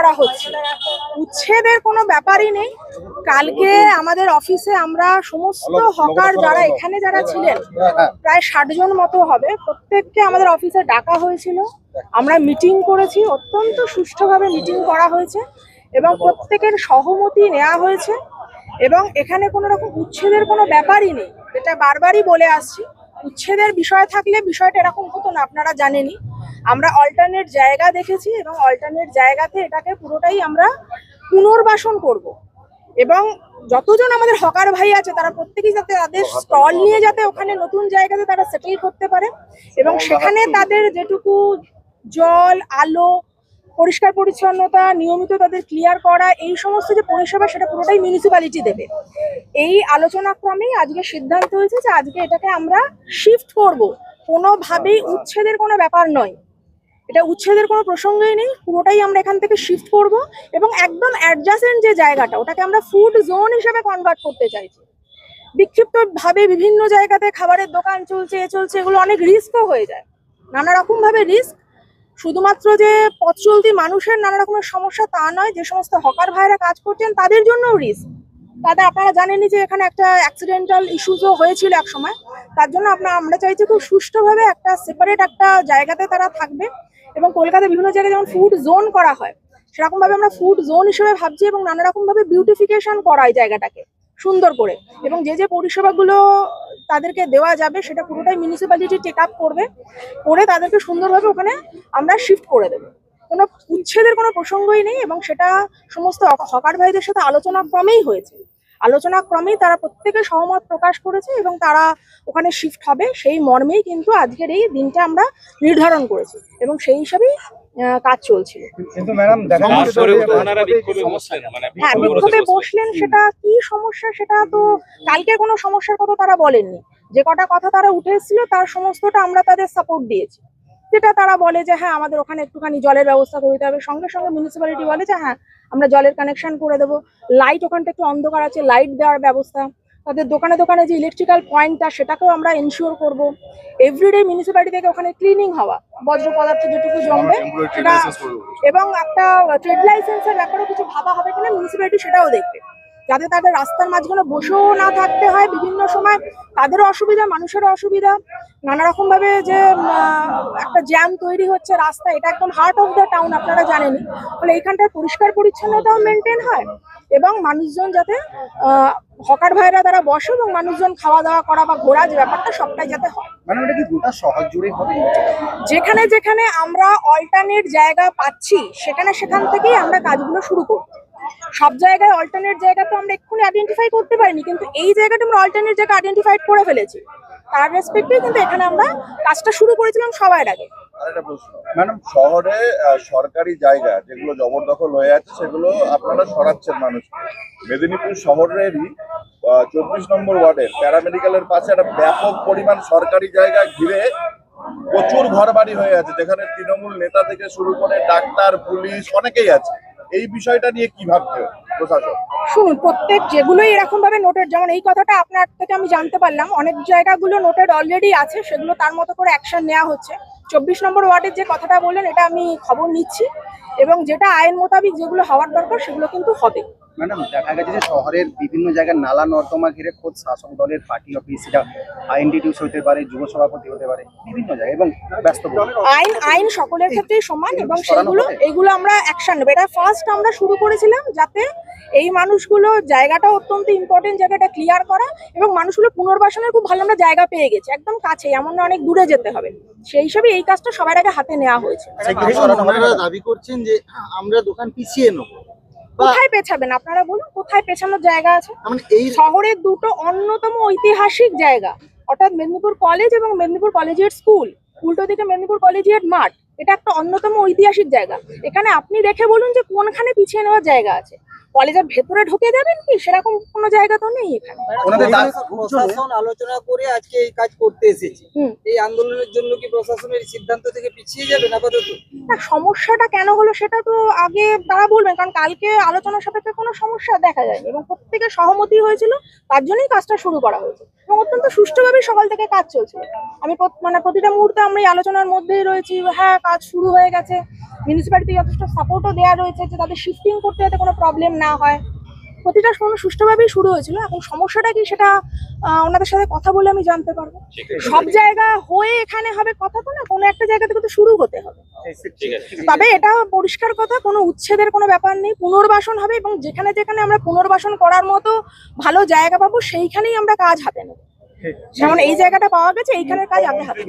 করা হচ্ছে। উচ্ছেদের কোনো ব্যাপারই নেই। কালকে আমাদের অফিসে আমরা সমস্ত হকার যারা এখানে যারা ছিলেন প্রায় ষাট জন মতো হবে। প্রত্যেককে আমাদের অফিসে ডাকা হয়েছিল। আমরা মিটিং করেছি। অত্যন্ত সুষ্ঠুভাবে মিটিং করা হয়েছে এবং প্রত্যেকের সহমতি নেওয়া হয়েছে এবং এখানে কোনো রকম উচ্ছেদের কোনো ব্যাপারই নেই। যেটা বারবারই বলে আসছি। উচ্ছেদের বিষয় থাকলে বিষয়টা এরকম হতো না আপনারা জানেনই। আমরা অল্টারনেট জায়গা দেখেছি এবং অল্টারনেট জায়গাতে এটাকে পুরোটাই আমরা পুনর্বাসন করব। এবং যতজন আমাদের হকার ভাই আছে তারা প্রত্যেকেই যাতে তাদের স্টল নিয়ে যাতে ওখানে নতুন জায়গাতে তারা সেটেল করতে পারে। এবং সেখানে তাদের যেটুকু জল আলো পরিষ্কার পরিচ্ছন্নতা নিয়মিত তাদের ক্লিয়ার করা এই সমস্ত যে পরিষেবা সেটা পুরোটাই মিউনিসিপ্যালিটি দেবে। এই আলোচনা ক্রমেই আজকে সিদ্ধান্ত হয়েছে যে আজকে এটাকে আমরা শিফট করব। কোনোভাবেই উচ্ছেদের কোনো ব্যাপার নয়। এটা উচ্ছেদের কোনো প্রসঙ্গই নেই, পুরোটাই আমরা এখান থেকে শিফট করব এবং একদম অ্যাডজাসেন্ট যে জায়গাটা, ওটাকে আমরা ফুড জোন হিসেবে কনভার্ট করতে চাইছি। বিক্ষিপ্তভাবে বিভিন্ন জায়গাতে খাবারের দোকান চলছে, এ চলছে, এগুলো অনেক রিস্কও হয়ে যায়। নানা রকম ভাবে রিস্ক শুধুমাত্র যে পথ চলতি মানুষের নানা রকমের সমস্যা তা নয়, যে সমস্ত হকার ভাইরা কাজ করছেন, তাদের জন্যও রিস্ক তাদের আপনারা জানেনই যে এখানে একটা অ্যাক্সিডেন্টাল ইস্যুসও হয়েছিল এক সময়, তার জন্য আপনার আমরা চাইছি খুব সুষ্ঠুভাবে একটা সেপারেট একটা জায়গাতে তারা থাকবে। এবং কলকাতায় বিভিন্ন জায়গায় যেমন ফুড জোন করা হয় সেরকম ভাবে আমরা ফুড জোন হিসেবে ভাবছি এবং নানা রকম ভাবে বিউটিফিকেশন করা এই জায়গাটাকে সুন্দর করে। এবং যে যে পরিষেবাগুলো তাদেরকে দেওয়া যাবে, সেটা পুরোটাই মিউনিসিপ্যালিটি টেক আপ করবে, করে তাদেরকে সুন্দরভাবে ওখানে আমরা শিফট করে দেবো। কোনো উচ্ছেদের কোনো প্রসঙ্গই নেই এবং সেটা সমস্ত হকার ভাইদের সাথে আলোচনা ক্রমেই হয়েছে। আলোচনা ক্রমেই তারা প্রত্যেকে সহমত প্রকাশ করেছে এবং তারা ওখানে শিফট হবে। সেই মর্মেই কিন্তু আজকের এই দিনটা আমরা নির্ধারণ করেছি এবং সেই হিসাবেই আহ, কাজ চলছিল। কিন্তু ম্যাডাম মানে হ্যাঁ বিক্ষোভে। বসলেন। সেটা কি সমস্যা সেটা তো কালকে কোনো সমস্যার কথা তারা বলেননি। যে কটা কথা তারা উঠে এসেছিল তার সমস্তটা আমরা তাদের সাপোর্ট দিয়েছি। যেটা তারা বলে যে হ্যাঁ আমাদের ওখানে একটুখানি জলের ব্যবস্থা করে দিতে হবে। সঙ্গে সঙ্গে মিউনিসিপ্যালিটি বলে যে হ্যাঁ আমরা জলের কানেকশন করে দেবো। লাইট ওখানটা একটু অন্ধকার আছে লাইট দেওয়ার ব্যবস্থা। তাদের দোকানে দোকানে যে ইলেকট্রিক্যাল পয়েন্টটা সেটাকেও আমরা এনশিওর করব। এভরিডে মিউনিসিপ্যালিটি থেকে ওখানে ক্লিনিং হওয়া বজ্র পদার্থ যেটুকু জমবে সেটা এবং একটা ট্রেড লাইসেন্সের ব্যাপারে কিছু ভাবা হবে কিনা মিউনিসিপ্যালিটি সেটাও দেখবে। যাতে তাদের রাস্তার মাঝখানে বসেও না থাকতে হয় বিভিন্ন সময় তাদেরও অসুবিধা মানুষেরও অসুবিধা। নানা রকম ভাবে যে একটা জ্যাম তৈরি হচ্ছে রাস্তা এটা একদম হার্ট অফ দ্য টাউন আপনারা জানেনই। ফলে এইখানটায় পরিষ্কার পরিচ্ছন্নতাও মেনটেন হয় এবং মানুষজন যাতে আহ, হকার ভাইরা তারা বসে এবং মানুষজন খাওয়া দাওয়া করা বা ঘোরা যে ব্যাপারটা সবটাই যাতে হয়। হবে? যেখানে যেখানে আমরা অল্টারনেট জায়গা পাচ্ছি সেখানে সেখান থেকেই আমরা কাজগুলো শুরু করব। সব জায়গায় অল্টারনেট জায়গা তো আমরা এক্ষুনি আইডেন্টিফাই করতে পারিনি, কিন্তু এই জায়গাটা আমরা অল্টারনেট জায়গা আইডেন্টিফাইড করে ফেলেছি। তার রেসপেক্টে কিন্তু এখানে আমরা কাজটা শুরু করেছিলাম সবার আগে। ম্যাডাম, শহরে সরকারি জায়গা যেগুলো জবরদখল হয়ে আছে, সেগুলো আপনারা সরাচ্ছেন মানুষ। মেদিনীপুর শহরেরই চব্বিশ নম্বর ওয়ার্ডের প্যারামেডিক্যালের পাশে একটা ব্যাপক পরিমাণ সরকারি জায়গা ঘিরে প্রচুর ঘরবাড়ি হয়ে আছে, যেখানে তৃণমূল নেতা থেকে শুরু করে ডাক্তার, পুলিশ অনেকেই আছে। এই বিষয়টা নিয়ে কি ভাবছে প্রশাসন শুনুন, প্রত্যেক যেগুলোই এরকম ভাবে নোটের যেমন এই কথাটা আপনার থেকে আমি জানতে পারলাম, অনেক জায়গাগুলো নোটের অলরেডি আছে, সেগুলো তার মতো করে অ্যাকশন নেওয়া হচ্ছে। চব্বিশ নম্বর ওয়ার্ডের যে কথাটা বললেন, এটা আমি খবর নিচ্ছি, এবং যেটা আইন মোতাবিক যেগুলো হওয়ার দরকার, সেগুলো কিন্তু হবে। ম্যাডাম দেখা গেছে যে শহরের বিভিন্ন জায়গায় নালা নর্দমা ঘিরে খোদ শাসক দলের পার্টি অফিস সেটা আইএনডিটিউস হতে পারে যুব সভাপতি হতে পারে বিভিন্ন জায়গায় এবং ব্যস্ত আইন আইন সকলের ক্ষেত্রেই সমান এবং সেগুলো এগুলো আমরা অ্যাকশন নেব। এটা ফার্স্ট আমরা শুরু করেছিলাম যাতে এই মানুষগুলো জায়গাটা অত্যন্ত ইম্পর্টেন্ট জায়গাটা ক্লিয়ার করা এবং মানুষগুলো পুনর্বাসনের খুব ভালো আমরা জায়গা পেয়ে গেছি। একদম কাছে এমন না অনেক দূরে যেতে হবে। সেই হিসাবে এই কাজটা সবার আগে হাতে নেওয়া হয়েছে। দাবি করছেন যে হ্যাঁ, আমরা দোকান পিছিয়ে নেব। কোথায় পেছাবেন? আপনারা বলুন কোথায় পেছানোর জায়গা আছে? মানে এই শহরের দুটো অন্যতম ঐতিহাসিক জায়গা অর্থাৎ মেদিনীপুর কলেজ এবং মেদিনীপুর কলেজিয়েট স্কুল উল্টো দিকে মেদিনীপুর কলেজিয়েট মাঠ এটা একটা অন্যতম ঐতিহাসিক জায়গা। এখানে আপনি দেখে বলুন যে কোনখানে পিছিয়ে নেওয়ার জায়গা আছে। কলেজের ভেতরে ঢুকে যাবেন কি? সেরকম কোনো জায়গা তো নেই এখানে। ওনাদের দাবি প্রশাসন আলোচনা করে আজকে এই কাজ করতে এসেছে। এই আন্দোলনের জন্য কি প্রশাসনের সিদ্ধান্ত থেকে পিছিয়ে যাবেন আপাতত? না সমস্যাটা কেন হলো সেটা তো আগে তারা বলবেন কারণ কালকে আলোচনা সাপেক্ষে কোনো সমস্যা দেখা যায়নি এবং প্রত্যেকের সহমতি হয়েছিল তার জন্যই কাজটা শুরু করা হয়েছে। এবং অত্যন্ত সুষ্ঠুভাবে সকাল থেকে কাজ চলছিল। আমি মানে প্রতিটা মুহূর্তে আমরা এই আলোচনার মধ্যেই রয়েছি হ্যাঁ কাজ শুরু হয়ে গেছে। মিউনিসিপ্যালিটি যথেষ্ট সাপোর্টও দেওয়া রয়েছে যে তাদের শিফটিং করতে যাতে কোনো প্রবলেম না হয়। প্রতিটা কোনো সুষ্ঠুভাবেই শুরু হয়েছিল এখন সমস্যাটা কি সেটা ওনাদের সাথে কথা বলে আমি জানতে পারব। সব জায়গা হয়ে এখানে হবে কথা তো না কোনো একটা জায়গা থেকে তো শুরু হতে হবে। তবে এটা পরিষ্কার কথা কোনো উচ্ছেদের কোনো ব্যাপার নেই পুনর্বাসন হবে এবং যেখানে যেখানে আমরা পুনর্বাসন করার মতো ভালো জায়গা পাবো সেইখানেই আমরা কাজ হাতে নেব। যেমন এই জায়গাটা পাওয়া গেছে এইখানের কাজ আগে হাতে।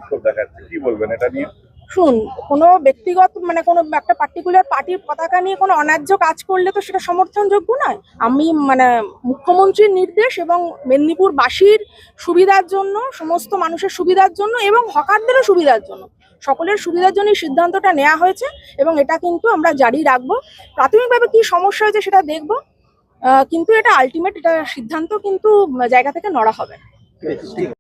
কি বলবেন এটা নিয়ে? শুন, কোনো ব্যক্তিগত মানে কোনো একটা পার্টিকুলার পার্টির পতাকা নিয়ে কোনো অন্যায্য কাজ করলে তো সেটা সমর্থনযোগ্য নয়। আমি মানে মুখ্যমন্ত্রীর নির্দেশ এবং মেদিনীপুরবাসীর সুবিধার জন্য, সমস্ত মানুষের সুবিধার জন্য এবং হকারদেরও সুবিধার জন্য, সকলের সুবিধার জন্য সিদ্ধান্তটা নেওয়া হয়েছে এবং এটা কিন্তু আমরা জারি রাখব। প্রাথমিকভাবে কি সমস্যা হয়েছে সেটা দেখব কিন্তু এটা আলটিমেট এটা সিদ্ধান্ত কিন্তু জায়গা থেকে নড়া হবে।